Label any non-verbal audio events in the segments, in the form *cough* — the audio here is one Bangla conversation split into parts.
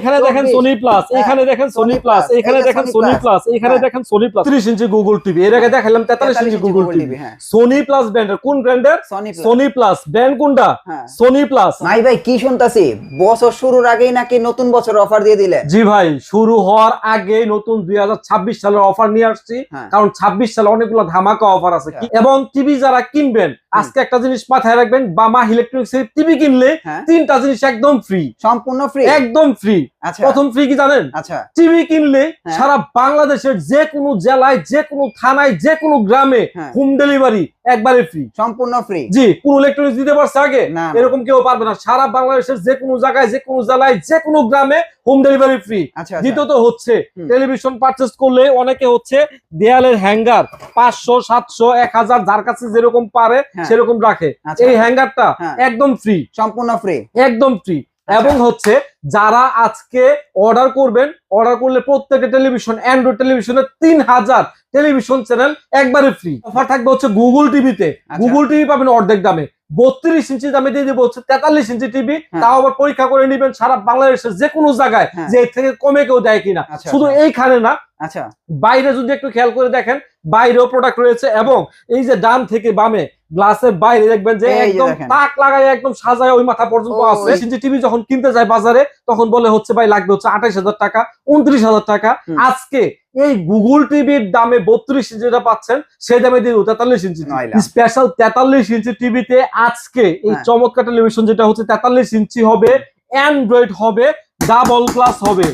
এখানে দেখেন সোনি প্লাস এখানে দেখেন সোনি প্লাস এখানে দেখেন সোনি প্লাস এখানে। দেখেন Sony plus 30 inch Google TV এর আগে দেখালাম 43 ইঞ্চি গুগল টিভি হ্যাঁ। সোনি প্লাস ব্র্যান্ডের কোন ব্র্যান্ডের সোনি প্লাস ব্র্যান্ড কোনটা? সোনি প্লাস মাই ভাই কি শুনতাছি? বছর শুরুর আগেই নাকি নতুন বছর অফার দিয়ে দিলেন জি ভাই শুরু হওয়ার আগে নতুন দুই সালের অফার নিয়ে আসছি। হ্যাঁ। কারণ ছাব্বিশ সালে অনেকগুলো ধামাকা অফার আছে। এবং টিভি যারা কিনবেন আজকে একটা জিনিস মাথায় রাখবেন বামা ইলেকট্রনিক্স টিভি কিনলে হ্যাঁ। তিনটা জিনিস একদম ফ্রি সম্পূর্ণ ফ্রি একদম ফ্রি প্রথম ফ্রি কি জানেন আচ্ছা টিভি কিনলে হ্যাঁ। সারা বাংলাদেশের যে কোনো জেলায় যে কোনো থানায় যে কোনো গ্রামে হ্যাঁ। হোম ডেলিভারি একবারে ফ্রি সম্পূর্ণ ফ্রি জি কোন ইলেকট্রনিক্স দিতে পারছে আগে। এরকম কেউ পারবে না সারা বাংলাদেশের যে কোনো জায়গায় যে কোনো জেলায় যে কোনো গ্রামে হোম ডেলিভারি ফ্রি আচ্ছা আচ্ছা। দ্বিতীয়ত হচ্ছে টেলিভিশন পারচেস করলে অনেকে হচ্ছে দেয়ালের হ্যাঙ্গার পাঁচশো সাতশো এক হাজার যার কাছে যেরকম পারে হ্যাঁ। সেরকম রাখে আচ্ছা। এই হ্যাঙ্গারটা হ্যাঁ। একদম ফ্রি সম্পূর্ণ ফ্রি একদম ফ্রি আচ্ছা। এবং হচ্ছে যারা আজকে অর্ডার করবেন অর্ডার করলে প্রত্যেকটা টেলিভিশন অ্যান্ড্রয়েড টেলিভিশনে তিন হাজার টেলিভিশন চ্যানেল একবারে ফ্রি অফার থাকবে হচ্ছে গুগল টিভিতে আচ্ছা। গুগল টিভি পাবেন অর্ধেক দামে বত্রিশ ইঞ্চি দামে দিয়ে দেবো হচ্ছে তেতাল্লিশ ইঞ্চি টিভি হ্যাঁ। তাও আবার পরীক্ষা করে নিবেন সারা বাংলাদেশের যে কোনো জায়গায় হ্যাঁ। যে এর থেকে কমে কেউ দেয় কিনা আচ্ছা, শুধু আচ্ছা। এইখানে না আচ্ছা। বাইরে যদি একটু খেয়াল করে দেখেন বাইরেও প্রোডাক্ট রয়েছে এবং এই যে ডান থেকে বামে গ্লাসের বাইরে দেখবেন যে একদম তাক লাগায় একদম সাজায় ওই মাথা পর্যন্ত আছে। কিন্তু টিভি যখন কিনতে যায় বাজারে তখন বলে হচ্ছে ভাই লাগবে হচ্ছে আঠাইশ হাজার টাকা উনত্রিশ হাজার টাকা। আজকে এই গুগল টিভির দামে বত্রিশ যেটা পাচ্ছেন সেই দামে দিয়ে তেতাল্লিশ ইঞ্চি স্পেশাল তেতাল্লিশ ইঞ্চি টিভিতে আজকে এই হ্যাঁ। চমৎকার টেলিভিশন যেটা হচ্ছে তেতাল্লিশ ইঞ্চি হবে অ্যান্ড্রয়েড হবে ডাবল গ্লাস হবে।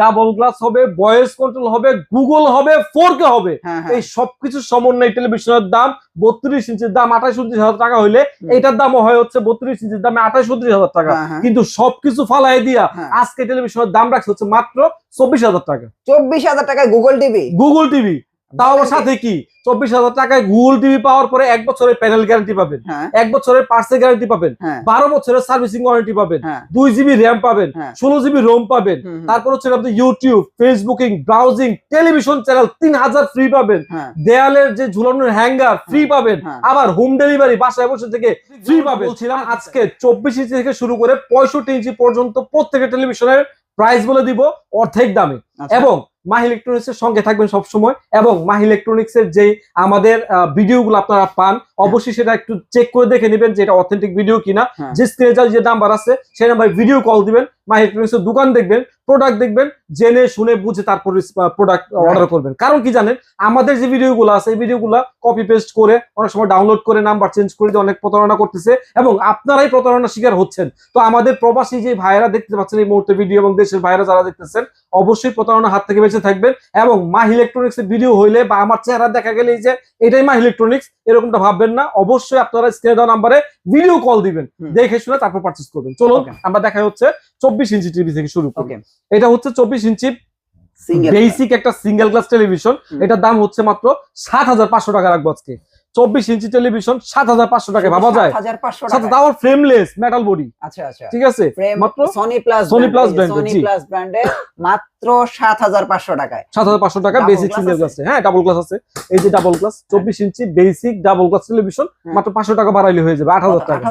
ডাবল গ্লাস হবে ভয়েস কন্ট্রোল হবে গুগল হবে ফোর কে হবে। হ্যাঁ হ্যাঁ। এই সবকিছু সমন্বয় টেলিভিশনের দাম বত্রিশ ইঞ্চির দাম আঠাশ উনত্রিশ হাজার টাকা হইলে এটার দামও হয় হচ্ছে বত্রিশ ইঞ্চির দামে আঠাশ উনত্রিশ হাজার টাকা। হ্যাঁ। কিন্তু সবকিছু ফালাই দিয়া। আজকে টেলিভিশনের দাম রাখছে হচ্ছে মাত্র চব্বিশ হাজার টাকা। চব্বিশ হাজার টাকায় গুগল টিভি? Google TV. তাও সাথে কি? চব্বিশ হাজার টাকায় গুগল টিভি পাওয়ার পরে এক বছরের প্যানেল গ্যারান্টি পাবেন হ্যাঁ। এক বছরের পার্সেল গ্যারান্টি পাবেন হ্যাঁ। বারো বছরের সার্ভিসিং ওয়ারেন্টি পাবেন হ্যাঁ। দুই জিবি র্যাম পাবেন। ষোলো জিবি রোম পাবেন। তারপর হচ্ছে আপনি YouTube Facebooking browsing television channel তিন হাজার ফ্রি পাবেন। দেয়ালের যে ঝুলানোর হ্যাঙ্গার ফ্রি পাবেন। আবার হোম ডেলিভারি বাসায় বসে থেকে ফ্রি পাবেন। বলছিলাম আজকে চব্বিশ ইঞ্চি থেকে শুরু করে পঁয়ষট্টি ইঞ্চি পর্যন্ত প্রত্যেকটা টেলিভিশনের প্রাইস বলে দিব অর্ধেক দামে। আচ্ছা। এবং মাহ ইলেকট্রনিক্স এর সঙ্গে থাকবেন সবসময় এবং মাহ ইলেকট্রনিক্স এর যে আমাদের ভিডিওগুলো আপনারা পান অবশ্যই সেটা একটু চেক করে দেখে নেবেন যে এটা অথেন্টিক ভিডিও কিনা। হ্যাঁ। যে স্ক্রিনে যে নাম্বার আছে সেই নাম্বারে ভিডিও কল দিবেন। মাহ ইলেকট্রনিক্স এর দোকান দেখবেন প্রোডাক্ট দেখবেন, জেনে শুনে বুঝে তারপর প্রোডাক্ট অর্ডার করবেন। কারণ কি জানেন? আমাদের যে ভিডিওগুলো আছে, এই ভিডিওগুলো কপি পেস্ট করে অনেক সময় ডাউনলোড করে নাম্বার চেঞ্জ করে দিয়ে অনেক প্রতারণা করতেছে এবং আপনারাই প্রতারণা শিকার হচ্ছেন। তো আমাদের প্রবাসী যে ভাইয়েরা দেখতে পাচ্ছেন এই মুহূর্তে ভিডিও এবং দেশের ভাইয়েরা যারা দেখতেছেন, অবশ্যই প্রতারণা হাত থেকে বেঁচে থাকবেন এবং মাহ ইলেকট্রনিক্স এর ভিডিও হইলে বা আমার চেহারা দেখা গেলে এই যে, এটাই মাহ ইলেকট্রনিক্স এরকমটা ভাববেন না। অবশ্যই আপনারা স্ক্রিনে দেওয়া নাম্বারে ভিডিও কল দিবেন দেখে শুনে তারপর পারচেস করবেন। চলুন আমরা দেখা হচ্ছে চব্বিশ ইঞ্চি টিভি থেকে শুরু করি। এটা হচ্ছে চব্বিশ ইঞ্চি বেসিক একটা সিঙ্গেল গ্লাস টেলিভিশন। এটার দাম হচ্ছে মাত্র সাত হাজার পাঁচশো টাকা রাখব আজকে। চব্বিশ ইঞ্চি টেলিভিশন সাত হাজার পাঁচশো টাকা ভাবা যায়? সাথে তাও ফ্রেমলেস মেটাল বডি আচ্ছা আচ্ছা। ঠিক আছে? মাত্র সনি প্লাস সনি প্লাস ব্র্যান্ডের মাত্র সাত হাজার পাঁচশো টাকায়। সাত হাজার পাঁচশো টাকা বেসিক সিঙ্গেল আছে? হ্যাঁ ডাবল গ্লাস আছে। এই যে ডাবল গ্লাস চব্বিশ inch basic double glass television হ্যাঁ। মাত্র পাঁচশো টাকা বাড়াইলে হয়ে যাবে আট হাজার টাকা।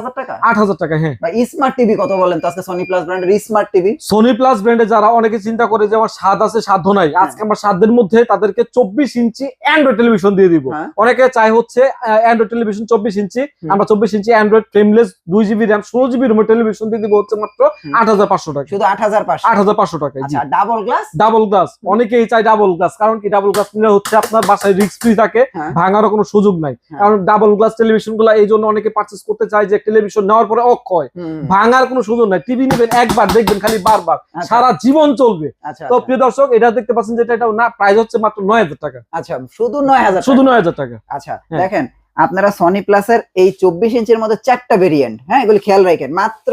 আট হাজার টাকা? হ্যাঁ। স্মার্ট টিভি কত বলেন তো? আজকে সনি প্লাস ব্র্যান্ডের স্মার্ট টিভি সোনি প্লাস ব্র্যান্ডে যারা অনেকে চিন্তা করে যে আমার স্বাদ আছে সাধ্য নাই। হ্যাঁ। আজকে আমার সাধ্যের মধ্যে তাদেরকে চব্বিশ ইঞ্চি অ্যান্ড্রয়েড টেলিভিশন দিয়ে দিব। হ্যাঁ। অনেকে চাই হচ্ছে অ্যান্ড্রয়েড টেলিভিশন চব্বিশ ইঞ্চি। আমরা চব্বিশ ইঞ্চি অ্যান্ড্রয়েড ফ্রেমলেস দুই জিবি র্যাম ষোলো জিবি রুমের টেলিভিশন দিয়ে দিব হচ্ছে মাত্র আট হাজার পাঁচশো টাকা। শুধু আট হাজার পাঁচশো। আট হাজার পাঁচশো টাকা ডাবল গ্লাস ডাবল গ্লাস অনেকেই চাই ডাবল গ্লাস কারণ কি ডাবল গ্লাস নিলে হচ্ছে আপনার বাসায় রিস্ক ফ্রি থাকে হ্যাঁ। ভাঙারও কোনো সুযোগ নাই। হ্যাঁ। কারণ ডাবল গ্লাস টেলিভিশনগুলো এই জন্য অনেকে পার্চেস করতে চায় যে টেলিভিশন নেওয়ার পরে অক্ষয়। ভাঙার কোনো সুযোগ নাই। টিভি নেবেন একবার দেখবেন খালি বারবার। আচ্ছা। সারা জীবন চলবে। আচ্ছা তো প্রিয় দর্শক এটা দেখতে পাচ্ছেন যেটা এটা না প্রাইস হচ্ছে মাত্র নয় হাজার টাকা। আচ্ছা শুধু নয় হাজার শুধু নয় হাজার টাকা। আচ্ছা হ্যাঁ। দেখেন আপনারা সনি প্লাসের এই চব্বিশ ইঞ্চির মধ্যে চারটা ভেরিয়েন্ট হ্যাঁ এগুলি খেয়াল রাখেন। মাত্র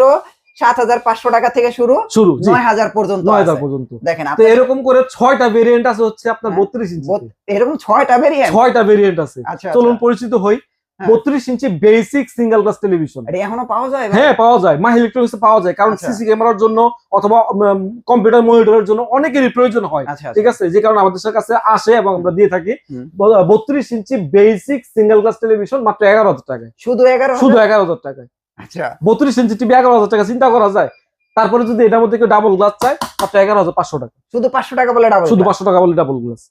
সাত হাজার পাঁচশো টাকা থেকে শুরু শুরু নয় হাজার পর্যন্ত নয় হাজার পর্যন্ত। দেখেন তো এরকম করে ছয়টা ভেরিয়েন্ট আছে হচ্ছে আপনার হ্যাঁ। বত্রিশ ইঞ্চি এরকম ছয়টা ভেরিয়েন্ট ছয়টা ভেরিয়েন্ট আছে। আচ্ছা চলুন আচ্ছা। পরিচিত হই। হ্যাঁ। বত্রিশ inch basic single glass television এখনও পাওয়া যায় হ্যাঁ পাওয়া যায়। মাহ ইলেকট্রনিক্স পাওয়া যায়। কারণ আচ্ছা। সিসি ক্যামেরার জন্য অথবা কম্পিউটার মনিটরের জন্য অনেকেরই প্রয়োজন হয়। আচ্ছা ঠিক আছে? যে কারণে আমাদের কাছে আসে এবং আমরা দিয়ে থাকি। বত্রিশ inch basic single glass television মাত্র এগারো হাজার টাকায়। শুধু এগারো শুধু এগারো হাজার টাকায়। আচ্ছা। বত্রিশ ইঞ্চি টিভি এগারো হাজার টাকা চিন্তা করা যায়। তারপরে যদি এটার মধ্যে কেউ ডাবল গ্লাস চায় মাত্র এগারো হাজার পাঁচশো টাকা। শুধু পাঁচশো টাকা বলে ডাবল শুধু পাঁচশো টাকা বলে ডাবল গ্লাস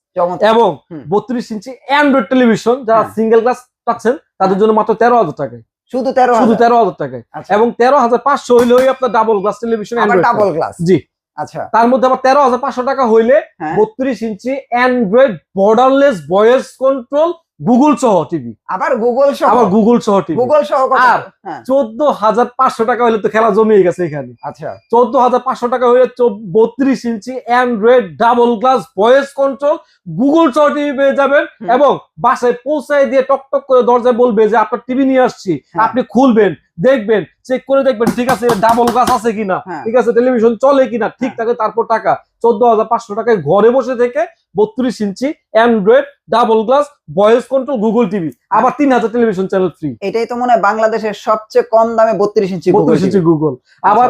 এবং বত্রিশ ইঞ্চি অ্যান্ড্রয়েড টেলিভিশন যারা। সিঙ্গেল গ্লাস পাচ্ছেন তাদের জন্য মাত্র তেরো হাজার টাকায়। শুধু তেরো শুধু তেরো হাজার টাকায়। আচ্ছা, এবং তেরো হাজার পাঁচশো হইলে ওই আপনার double glass television double glass জি। আচ্ছা। তার মধ্যে আবার তেরো হাজার পাঁচশো টাকা হইলে হ্যাঁ। বত্রিশ inch android borderless voice control Google সহ টিভি আবার গুগল সহ? আবার গুগল সহ টিভি গুগল সহ? আর হ্যাঁ, চোদ্দ হাজার পাঁচশো টাকা হলে তো খেলা জমিয়ে গেছে এখানে। আচ্ছা। চোদ্দ হাজার পাঁচশো টাকা হলে বত্রিশ inch android double glass voice control Google সহ টিভি পেয়ে যাবেন এবং বাসায় পৌঁছায় দিয়ে টক টক করে দরজায় বলবে যে আপনার টিভি নিয়ে আসছি। হ্যাঁ। আপনি খুলবেন দেখবেন চেক করে দেখবেন ঠিক আছে ডাবল গ্লাস আছে কিনা? হ্যাঁ। ঠিক আছে টেলিভিশন চলে কিনা? ঠিক। থাকে তারপর টাকা। চোদ্দ হাজার পাঁচশো টাকায় ঘরে বসে থেকে বত্রিশ inch android double glass voice control Google TV আবার তিন হাজার টেলিভিশন চ্যানেল ফ্রি এটাই তো মনে হয় বাংলাদেশের সবচেয়ে কম দামে বত্রিশ ইঞ্চি বত্রিশ ইঞ্চি গুগল আবার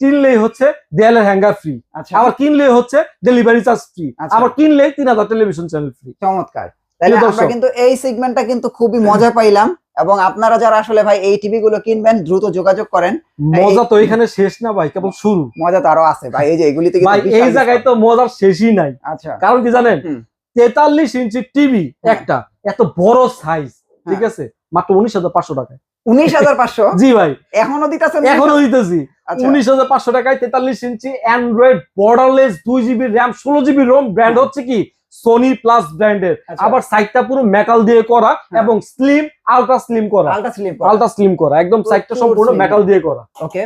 কিনলেই হচ্ছে দেয়ালের হ্যাঙ্গার ফ্রি আচ্ছা। আবার কিনলেই হচ্ছে ডেলিভারি চার্জ ফ্রি আচ্ছা। আবার কিনলেই তিন হাজার টেলিভিশন চ্যানেল ফ্রি চমৎকার। তাহলে আমরা কিন্তু এই সেগমেন্টটা কিন্তু খুবই মজা পাইলাম। এবং আপনারা যারা আসলে ভাই এই টিভি গুলো কিনবেন দ্রুত যোগাযোগ করেন। মজা তো এখানে শেষ না ভাই কেবল শুরু। মজা তো আরও আছে ভাই এই যে এগুলিতে ভাই এই জায়গায় তো মজার শেষই নাই। আচ্ছা। কারণ কি জানেন। তেতাল্লিশ ইঞ্চি টিভি হ্যাঁ। একটা এত বড় সাইজ ঠিক আছে? মাত্র উনিশ হাজার পাঁচশো টাকায়। উনিশ হাজার পাঁচশো? *laughs* জি ভাই। এখনও দিতেছেন এখনও দিতেছি। আচ্ছা। উনিশ হাজার পাঁচশো টাকায় তেতাল্লিশ ইঞ্চি অ্যান্ড্রয়েড বর্ডারলেস দুই জিবি র্যাম ষোলো জিবি রোম ব্র্যান্ড হ্যাঁ। হচ্ছে কি? সোনি প্লাস ব্র্যান্ডের। আবার সাইডটা পুরো মেটাল দিয়ে করা হ্যাঁ। এবং স্লিম আলট্রা স্লিম করা। আলট্রা স্লিম করা। একদম সাইডটা সম্পূর্ণ মেটাল দিয়ে করা। ওকে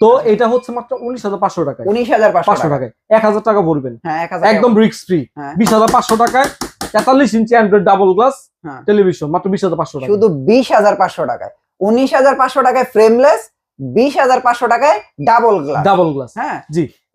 তো এটা হচ্ছে মাত্র উনিশ হাজার পাঁচশো টাকায়। উনিশ হাজার পাঁচশো টাকা টাকায়। এক হাজার টাকা ভরবেন। হ্যাঁ একদম রিক্স ফ্রি হ্যাঁ। বিশ হাজার পাঁচশো টাকায় তেতাল্লিশ inch android double glass. Television মাত্র বিশ হাজার পাঁচশো টাকা শুধু বিশ হাজার পাঁচশো টাকায়। উনিশ হাজার পাঁচশো টাকায় ফ্রেমলেস বিশ হাজার পাঁচশো টাকায় ডাবল গ্লাস ডাবল গ্লাস হ্যাঁ।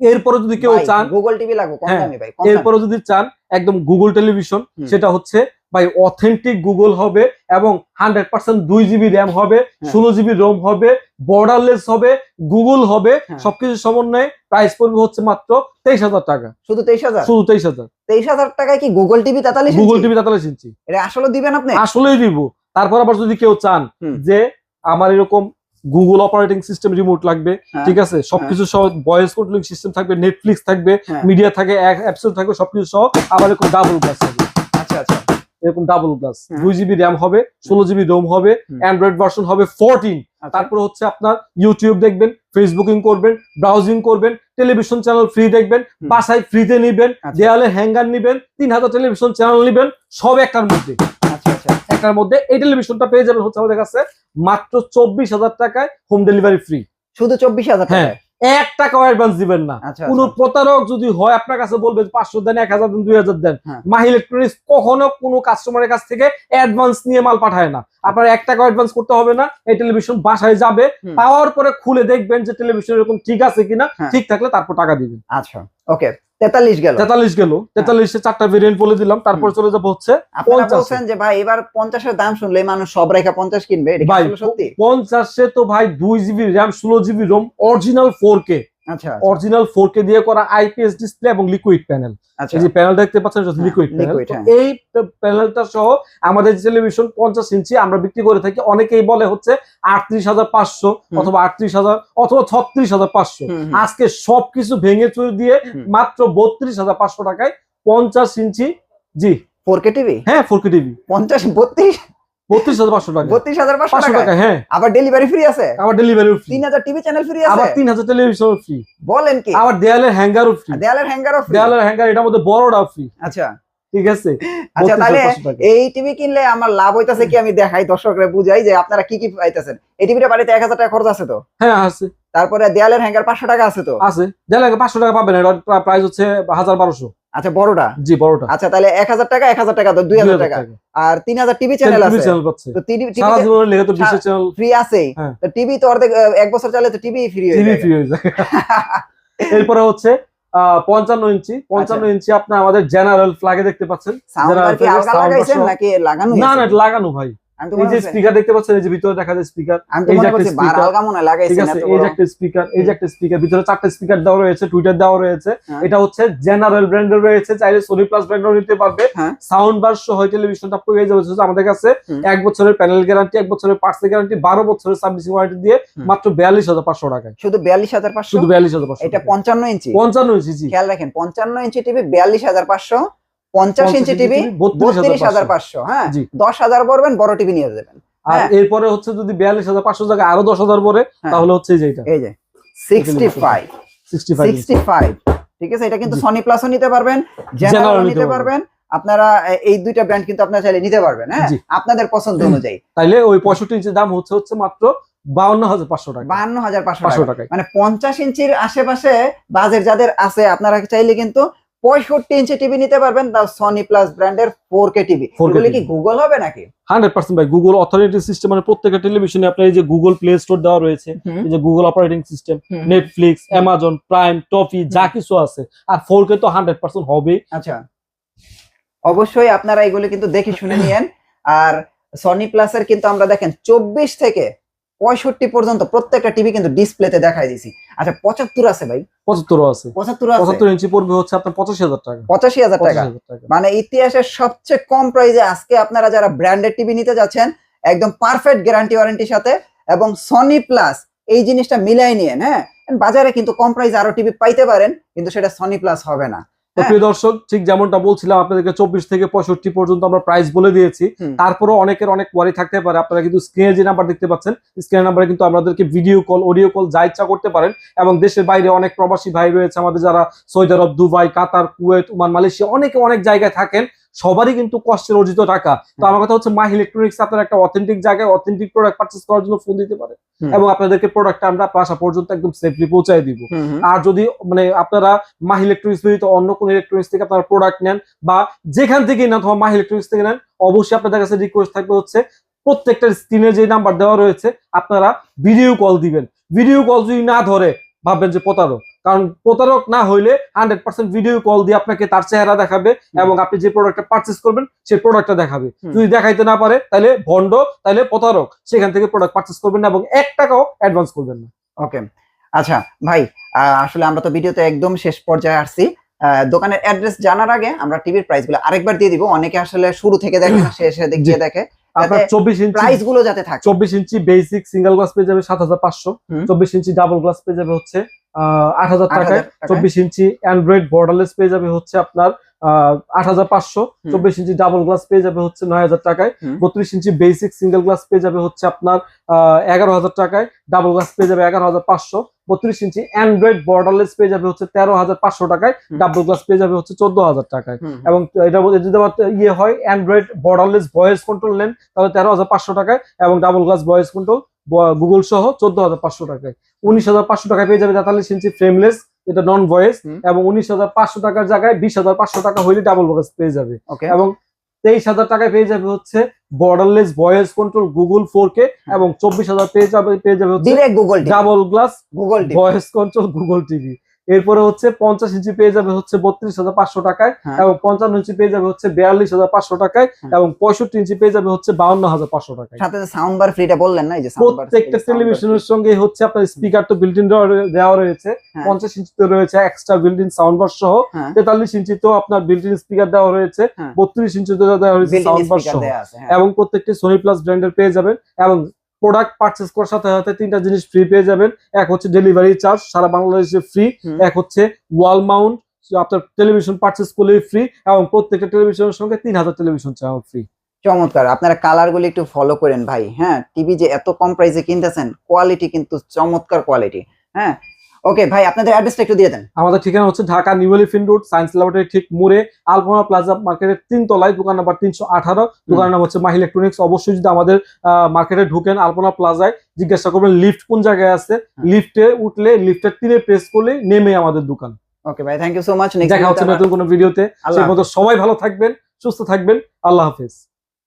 এরপরে যদি কেউ চান গুগল টিভি লাগবে কম হ্যাঁ, দামি ভাই এরপরে যদি চান একদম গুগল টেলিভিশন সেটা হচ্ছে ভাই অথেন্টিক গুগল হবে এবং হান্ড্রেড পার্সেন্ট দুই জিবি র্যাম হবে হ্যাঁ। ষোলো জিবি রোম হবে বর্ডারলেস হবে গুগল হবে হ্যাঁ। সবকিছু সমন্বয়ে প্রাইস পড়বে হচ্ছে মাত্র তেইশ হাজার টাকা। শুধু তেইশ হাজার? শুধু তেইশ হাজার। তেইশ হাজার টাকায় কি গুগল টিভি তেতাল্লিশ গুগল টিভি তেতাল্লিশ ইঞ্চি। এটা আসলে দিবেন আপনি? আসলেই দিব। তারপর আবার যদি কেউ চান যে আমার এরকম গুগল অপারেটিং সিস্টেম রিমোট লাগবে হ্যাঁ। ঠিক আছে সবকিছু সহ ভয়েস কন্ট্রোলিং সিস্টেম থাকবে নেটফ্লিক্স থাকবে হ্যাঁ। মিডিয়া থাকে অ্যাপস থাকবে সবকিছু সহ আবার এরকম ডাবল গ্লাস থাকবে আচ্ছা আচ্ছা এরকম ডাবল গ্লাস হ্যাঁ। দুই জিবি র্যাম হবে ষোলো জিবি রোম হবে অ্যান্ড্রয়েড ভার্সন হবে ফোরটিন আচ্ছা। তারপরে হচ্ছে আপনার ইউটিউব দেখবেন ফেসবুকিং করবেন ব্রাউজিং করবেন টেলিভিশন চ্যানেল ফ্রি দেখবেন। বাসায় ফ্রিতে নিবেন আচ্ছা। দেয়ালে হ্যাঙ্গার নিবেন তিন হাজার টেলিভিশন চ্যানেল নিবেন সব একটার মধ্যে আচ্ছা আচ্ছা একটার মধ্যে এই টেলিভিশনটা পেয়ে যাবেন হচ্ছে আমাদের কাছে মাত্র চব্বিশ হাজার টাকায় হোম ডেলিভারি ফ্রি শুধু চব্বিশ হাজার হ্যাঁ এক টাকাও অ্যাডভান্স দিবেন না আচ্ছা কোন আচ্ছা। প্রতারক যদি হয় আপনার কাছে বলবে পাঁচশো দেন এক হাজার দেন দুই হাজার দেন হ্যাঁ। মাহি ইলেকট্রনিক্স কখনো কোনো কাস্টমারের কাছ থেকে অ্যাডভান্স নিয়ে মাল পাঠায় না আপনার এক টাকা অ্যাডভান্স করতে হবে না এই টেলিভিশন বাসায় যাবে। পাওয়ার পরে খুলে দেখবেন যে টেলিভিশন এরকম ঠিক আছে কিনা হ্যাঁ। ঠিক থাকলে তারপর টাকা দিবেন আচ্ছা ওকে তেতাল্লিশ গেল। তেতাল্লিশ গেল। তেতাল্লিশে চারটা ভেরিয়েন্ট বলে দিলাম তারপর চলে যাব হচ্ছে আপনারা বলছেন যে ভাই এবার পঞ্চাশের দাম শুনলে মানুষ সব রেখা পঞ্চাশ কিনবে ভাই সত্যি? পঞ্চাশে তো ভাই দুই জিবি র্যাম ষোলো GB ROM original four K আচ্ছা অরিজিনাল কে দিয়ে করা আইপিএস ডিসপ্লে এবং লিকুইড প্যানেল আচ্ছা। এই যে প্যানেল দেখতে পাচ্ছেন হ্যাঁ, লিকুইড প্যানেল হ্যাঁ। এই প্যানেলটা সহ আমাদের টেলিভিশন পঞ্চাশ ইঞ্চি আমরা বিক্রি করে থাকি অনেকেই বলে হচ্ছে আটত্রিশ হাজার পাঁচশো হুম। অথবা আটত্রিশ হাজার অথবা ছত্রিশ হাজার পাঁচশো। হুম, হুম। আজকে সবকিছু ভেঙে চুরে দিয়ে মাত্র বত্রিশ হাজার পাঁচশো টাকায় পঞ্চাশ ইঞ্চি জি। ফোর কে টিভি হ্যাঁ ফোর কে টিভি পঞ্চাশ বত্রিশ? বত্রিশ হাজার পাঁচশো টাকা। বত্রিশ হাজার পাঁচশো পাঁচশো টাকা টাকা হ্যাঁ। আবার ডেলিভারি ফ্রি আছে? আবার ডেলিভারি ফ্রি তিন হাজার টিভি চ্যানেল ফ্রি আবার তিন হাজার টেলিভিশন ফ্রি বলেন কি? আবার দেয়ালের হ্যাঙ্গারও ফ্রি দেয়ালের হ্যাঙ্গারও ফ্রি দেয়ালের হ্যাঙ্গার এটার মধ্যে বড়টা ফ্রি আচ্ছা। ঠিক আছে? আচ্ছা তাহলে এই টিভি কিনলে আমার লাভ হইতাছে কি? আমি দেখাই দর্শকরা বুঝাই যে আপনারা কি কি পাইতেছেন। এই টিভিটা বাড়িতে এক হাজার টাকা খরচ আছে তো? হ্যাঁ আছে। তারপরে দেয়ালের হ্যাঙ্গার পাঁচশো টাকা আছে তো? আছে। দেয়ালে পাঁচশো টাকা পাবেন প্রাইস হচ্ছে হাজার বারোশো। আচ্ছা বড়টা? জি বড়টা। আচ্ছা তাহলে এক হাজার টাকা এক হাজার টাকা তো দুই হাজার টাকা। আর তিন হাজার টিভি চ্যানেল আছে। চ্যানেল পাচ্ছে। তো টিভি সারা জীবনের লেগে তো বিশেষ চ্যানেল ফ্রি আছেই হ্যাঁ। তো টিভি তো অর্ধেক এক বছর চালে তো টিভি ফ্রি হয়ে যায়। টিভি ফ্রি হয়ে যায়। এরপরে হচ্ছে আহ, পঞ্চান্ন ইঞ্চি। পঞ্চান্ন আচ্ছা। ইঞ্চি আপনার আমাদের জেনারেল ফ্ল্যাগে দেখতে পাচ্ছেন। সাউন্ড কি আলগা লাগাইছেন নাকি লাগানো না না লাগানো ভাই। এই যে স্পিকার দেখতে পাচ্ছেন এই যে ভিতরে দেখা যায় স্পিকার এই যে একটা করছি আলগা মনে হয় লাগাইছেন এত এই যে একটা স্পিকার এই যে একটা স্পিকার ভিতরে চারটা স্পিকার দেওয়া রয়েছে টুইটার দেওয়া রয়েছে। হ্যাঁ। এটা হচ্ছে জেনারেল ব্র্যান্ডের রয়েছে চাইলে সোনি প্লাস ব্র্যান্ডও নিতে পারবে। হ্যাঁ। সাউন্ড বার সহ টেলিভিশনটা পেয়ে যাবে আমাদের কাছে এক বছরের প্যানেল গ্যারান্টি এক বছরের পার্টস গ্যারান্টি বারো বছরের সার্ভিসিং ওয়ারেন্টি দিয়ে মাত্র বিয়াল্লিশ হাজার পাঁচশো টাকায়। শুধু বিয়াল্লিশ হাজার পাঁচশো? শুধু বিয়াল্লিশ হাজার পাঁচশো এটা পঞ্চান্ন ইঞ্চি। পঞ্চান্ন ইঞ্চি খেয়াল রাখেন পঞ্চান্ন ইঞ্চি টিভি বিয়াল্লিশ হাজার পাঁচশো পঞ্চাশ ইঞ্চি টিভি বত্রিশ হাজার পাঁচশো। হ্যাঁ? দশ হাজার পড়বেন বড় টিভি নিয়ে যাবেন আর হ্যাঁ। এরপরে হচ্ছে যদি বিয়াল্লিশ হাজার পাঁচশো জায়গায় আরও দশ হাজার পরে হ্যাঁ। তাহলে হচ্ছে এই যে এটা এই যে সিক্সটি ফাইভ সিক্সটি ফাইভ ঠিক আছে? এটা কিন্তু সনি প্লাসও নিতে পারবেন জেনারেল নিতে পারবেন। আপনারা এই দুইটা ব্র্যান্ড কিন্তু আপনারা চাইলে নিতে পারবেন হ্যাঁ? আপনাদের পছন্দ অনুযায়ী। *clears throat* তাইলে ওই পঁয়ষট্টি ইঞ্চির দাম হচ্ছে হচ্ছে মাত্র বাউন্ন হাজার পাঁচশো টাকা। বাহান্ন হাজার পাঁচশো পাঁচশো টাকা। মানে পঞ্চাশ ইঞ্চির আশেপাশে বাজেট যাদের আছে আপনারা চাইলে কিন্তু পঁয়ষট্টি ইঞ্চি টিভি নিতে পারবেন তাও সনি প্লাস ব্র্যান্ডের ফোর কে টিভি 4K এগুলি কি গুগল হবে নাকি? হান্ড্রেড পার্সেন্ট ভাই গুগল অথরিটি সিস্টেম মানে প্রত্যেকটা টেলিভিশনে আপনার এই যে গুগল প্লে স্টোর দেওয়া রয়েছে এই যে Google operating system Netflix Amazon Prime Toffee যা কিছু আছে। আর ফোর কে তো হান্ড্রেড পার্সেন্ট হবে আচ্ছা। অবশ্যই আপনারা এগুলো কিন্তু দেখে শুনে নিয়েন। আর সনি প্লাসের কিন্তু আমরা দেখেন চব্বিশ থেকে পঁয়ষট্টি পর্যন্ত প্রত্যেকটা টিভি কিন্তু ডিসপ্লেতে দেখাই দিছি। আচ্ছা পঁচাত্তর আছে ভাই। পঁচাত্তর আছে। পঁচাত্তর পঁচাত্তর ইঞ্চি পড়বে হচ্ছে আপনার পঁচাশি হাজার টাকা। পঁচাশি হাজার টাকা। মানে ইতিহাসের সবচেয়ে কম প্রাইজে আজকে আপনারা যারা ব্র্যান্ডেড টিভি নিতে যাচ্ছেন একদম পারফেক্ট গ্যারান্টি ওয়ারেন্টির সাথে এবং সনি প্লাস এই জিনিসটা মিলাই নিয়ে হ্যাঁ? বাজারে কিন্তু কম প্রাইস আরও টিভি পাইতে পারেন কিন্তু সেটা সনি প্লাস হবে না। তো প্রিয় দর্শক ঠিক যেমনটা বলছিলাম আপনাদেরকে চব্বিশ থেকে পঁয়ষট্টি পর্যন্ত আমরা প্রাইস বলে দিয়েছি। তারপরও অনেকের অনেক ওয়ারি থাকতে পারে। আপনারা কিন্তু স্ক্রিনে যে নাম্বার দেখতে পাচ্ছেন স্ক্রিনের নাম্বারে কিন্তু আমাদেরকে ভিডিও কল অডিও কল যা ইচ্ছা করতে পারেন। এবং দেশের বাইরে অনেক প্রবাসী ভাই রয়েছে আমাদের যারা Saudi Arab Dubai Qatar Kuwait Oman Malaysia অনেকে অনেক জায়গায় থাকেন। সবারই কিন্তু কষ্টের অর্জিত টাকা। তো আমার কথা হচ্ছে মাই ইলেকট্রনিক্স আপনার একটা অথেন্টিক জায়গায় অথেন্টিক প্রোডাক্ট পারচেস করার জন্য ফোন দিতে পারে। এবং আপনাদেরকে প্রোডাক্টটা আমরা পাশা পর্যন্ত একদম সেফলি পৌঁছায় দিব। আর যদি মানে আপনারা মাহ ইলেকট্রনিক্স ব্যতীত অন্য কোন ইলেকট্রনিক্স থেকে আপনারা প্রোডাক্ট নেন বা যেখান থেকে না অথবা মাহ ইলেকট্রনিক্স থেকে নেন অবশ্যই আপনাদের কাছে রিকোয়েস্ট থাকবে হচ্ছে প্রত্যেকটা স্ক্রিনে যে নাম্বার দেওয়া রয়েছে আপনারা ভিডিও কল দিবেন। ভিডিও কল যদি না ধরে ভাববেন যে প্রতারক। কারণ প্রতারক না হইলে হান্ড্রেড পার্সেন্ট ভিডিও কল দিয়ে আপনাকে তার চেহারা দেখাবে এবং আপনি যে প্রোডাক্টটা পারচেস করবেন সেই প্রোডাক্টটা দেখাবে। যদি দেখাইতে না পারে তাহলে ভন্ড তাহলে প্রতারক সেখান থেকে প্রোডাক্ট পারচেস করবেন না এবং এক টাকাও অ্যাডভান্স করবেন না। ওকে আচ্ছা ভাই আসলে আমরা তো ভিডিওতে একদম শেষ পর্যায়ে আসছি। দোকানের অ্যাড্রেস জানার আগে আমরা টিভির প্রাইসগুলো আরেকবার দিয়ে দিব। অনেকে আসলে শুরু থেকে দেখে না শেষে দিক দেখে। আপনার চব্বিশ ইঞ্চি প্রাইসগুলো যাতে থাকে। চব্বিশ ইঞ্চি বেসিক সিঙ্গেল গ্লাস পেয়ে যাবে সাত হাজার পাঁচশো। চব্বিশ ইঞ্চি ডাবল গ্লাস পেয়ে যাবে হচ্ছে আট হাজার টাকায়। চব্বিশ ইঞ্চি অ্যান্ড্রয়েড বর্ডারলেস পেয়ে যাবে হচ্ছে আপনার আট হাজার পাঁচশো। চব্বিশ ইঞ্চি ডাবল গ্লাস পেয়ে যাবে হচ্ছে নয় হাজার টাকায়। বত্রিশ ইঞ্চি বেসিক সিঙ্গেল গ্লাস পেয়ে যাবে হচ্ছে আপনার এগারো হাজার টাকায়। ডাবল গ্লাস পেয়ে যাবে এগারো হাজার পাঁচশো। বত্রিশ ইঞ্চি অ্যান্ড্রয়েড বর্ডারলেস পেয়ে যাবে হচ্ছে তেরো হাজার পাঁচশো টাকায়। ডাবল গ্লাস পেয়ে যাবে হচ্ছে চোদ্দ হাজার টাকায়। এবং এটা যদি আবার ইয়ে হয় অ্যান্ড্রয়েড বর্ডারলেস ভয়েস কন্ট্রোল নেন তাহলে তেরো হাজার পাঁচশো টাকায়। এবং double glass voice control Google সহ চোদ্দ হাজার পাঁচশো টাকায়। উনিশ হাজার পাঁচশো টাকায় পেয়ে যাবে তেতাল্লিশ ইঞ্চি ফ্রেমলেস এটা নন ভয়েস এবং উনিশ হাজার পাঁচশো টাকার জায়গায় বিশ হাজার পাঁচশো টাকা হইলে ডাবল গ্লাস পেয়ে যাবে। ওকে। এবং তেইশ হাজার টাকায় পেয়ে যাবে হচ্ছে borderless voice control Google four K এবং চব্বিশ হাজার পেয়ে যাবে পেয়ে যাবে Google double glass Google voice control Google TV এরপরে হচ্ছে পঞ্চাশ ইঞ্চি পেয়ে যাবে হচ্ছে বত্রিশ হাজার পাঁচশো টাকায় হ্যাঁ। এবং পঞ্চান্ন ইঞ্চি পেয়ে যাবে হচ্ছে বিয়াল্লিশ হাজার পাঁচশো টাকায় হ্যাঁ। এবং পঁয়ষট্টি ইঞ্চি পেয়ে যাবে হচ্ছে বাউন্ন হাজার পাঁচশো টাকায় সাথে সাউন্ড বার ফ্রিটা বললেন না প্রত্যেকটা টেলিভিশনের সঙ্গে হচ্ছে আপনার স্পিকার তো বিল্ট ইন দেওয়া রয়েছে হ্যাঁ। পঞ্চাশ ইঞ্চিতে রয়েছে extra built in sound bar সহ তেতাল্লিশ ইঞ্চিতেও আপনার বিল্ট ইন স্পিকার দেওয়া রয়েছে। বত্রিশ ইঞ্চিতে দেওয়া হয়েছে built-in সাউন্ড বার সহ। এবং প্রত্যেকটি সোনি প্লাস ব্র্যান্ডের পেয়ে যাবেন এবং প্রোডাক্ট পার্চেস করার সাথে সাথে তিনটা জিনিস ফ্রি পেয়ে যাবেন। এক হচ্ছে ডেলিভারি চার্জ সারা বাংলাদেশে ফ্রি এক হচ্ছে ওয়াল মাউন্ট আপনার টেলিভিশন পার্চেস করলে ফ্রি এবং প্রত্যেকটা টেলিভিশনের সঙ্গে তিন হাজার টেলিভিশন চাওয়া ফ্রি চমৎকার। আপনারা কালার গুলি একটু ফলো করেন ভাই। হ্যাঁ টিভি যে এত কম প্রাইসে কিনতেছেন কোয়ালিটি কিন্তু চমৎকার কোয়ালিটি হ্যাঁ ওকে ভাই আপনাদের অ্যাড্রেসটা একটু দিয়ে দেন। আমাদের ঠিকানা হচ্ছে Dhaka new Elephant Road Science Laboratory ঠিক মোড়ে আলপনা প্লাজা মার্কেটের তিন তলায় দোকান নাম্বার তিনশো আঠারো। দোকানের নাম হচ্ছে মাহি ইলেকট্রনিক্স। অবশ্যই যদি আমাদের মার্কেটে ঢুকেন আলপনা প্লাজায় জিজ্ঞাসা করবেন লিফট কোন জায়গায় আছে। লিফটে উঠলে লিফটের তিনে প্রেস করলে নেমে আমাদের দোকান। ওকে ভাই থ্যাংক ইউ সো মাচ দেখা হচ্ছে নতুন কোনো ভিডিওতে সেই মতো সবাই ভালো থাকবেন সুস্থ থাকবেন। আল্লাহ হাফেজ।